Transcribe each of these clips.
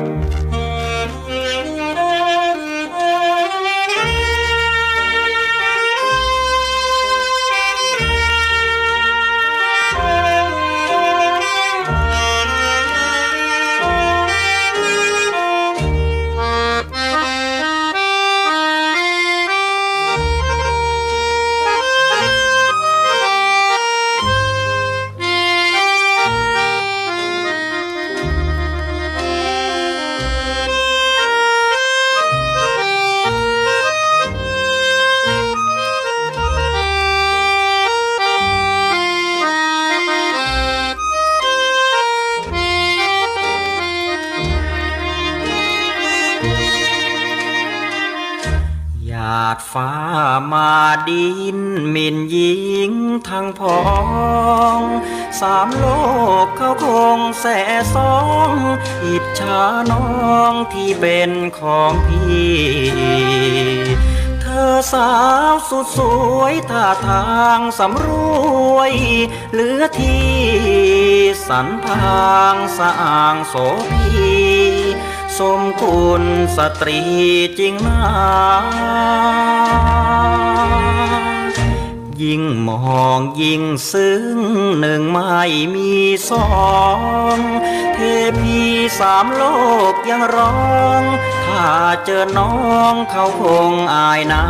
หาดฟ้ามาดินมินยิงทั้งพอง สามโลกเขาคงแสสอง อิจฉาน้องที่เป็นของพี่ เธอสาวสุดสวยท่าทางสำรวยเหลือที่ สันพางสะอ่างโสพี สมคุณสตรีจริงนายิ่งมองยิ่งซึ้งหนึ่งไม่มีสอง เทพีสามโลกยังร้อง ถ้าเจอน้องเขาคงอายนา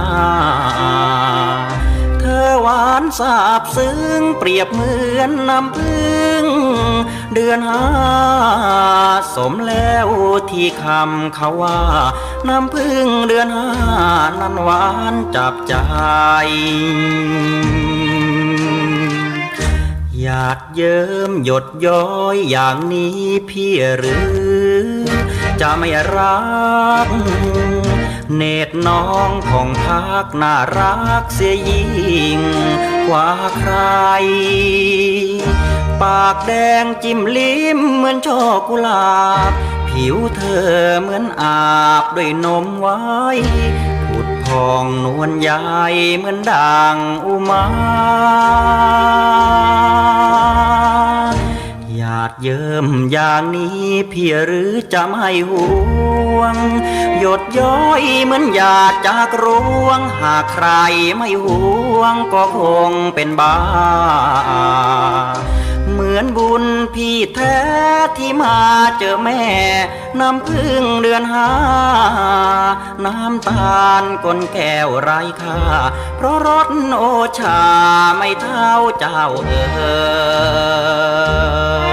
อหวานสาบซึ้งเปรียบเหมือนน้ำพึ่ง เดือนห้าสมแล้วที่คำเขาว่า น้ำพึ่งเดือนห้านั้นหวานจับใจหยาดเยิ้มหยดย้อยอย่างนี้พี่หรือ จะไม่รัก เนตรน้องของพักน่ารักเสียยิ่งกว่าใคร ปากแดงจิ้มลิ้มเหมือนช่อกุหลาบ ผิวเธอเหมือนอาบด้วยนมไว้ผุดพองนวลใยเหมือนด่างอุมาหยาดเยิ้มอย่างนี้พี่หรือจะไม่ห่ วง หยดย้อยเหมือนหยาดจากรวง หากใครไม่ห่วงก็คงเป็นบ้า เหมือนบุญพี่แท้ที่มาเจอแม่ น้ำพึ่งเดือนห้า น้ำตาลก้นแก้วไรค่า เพราะรสโอชาไม่เท่าเจ้าเอ่ย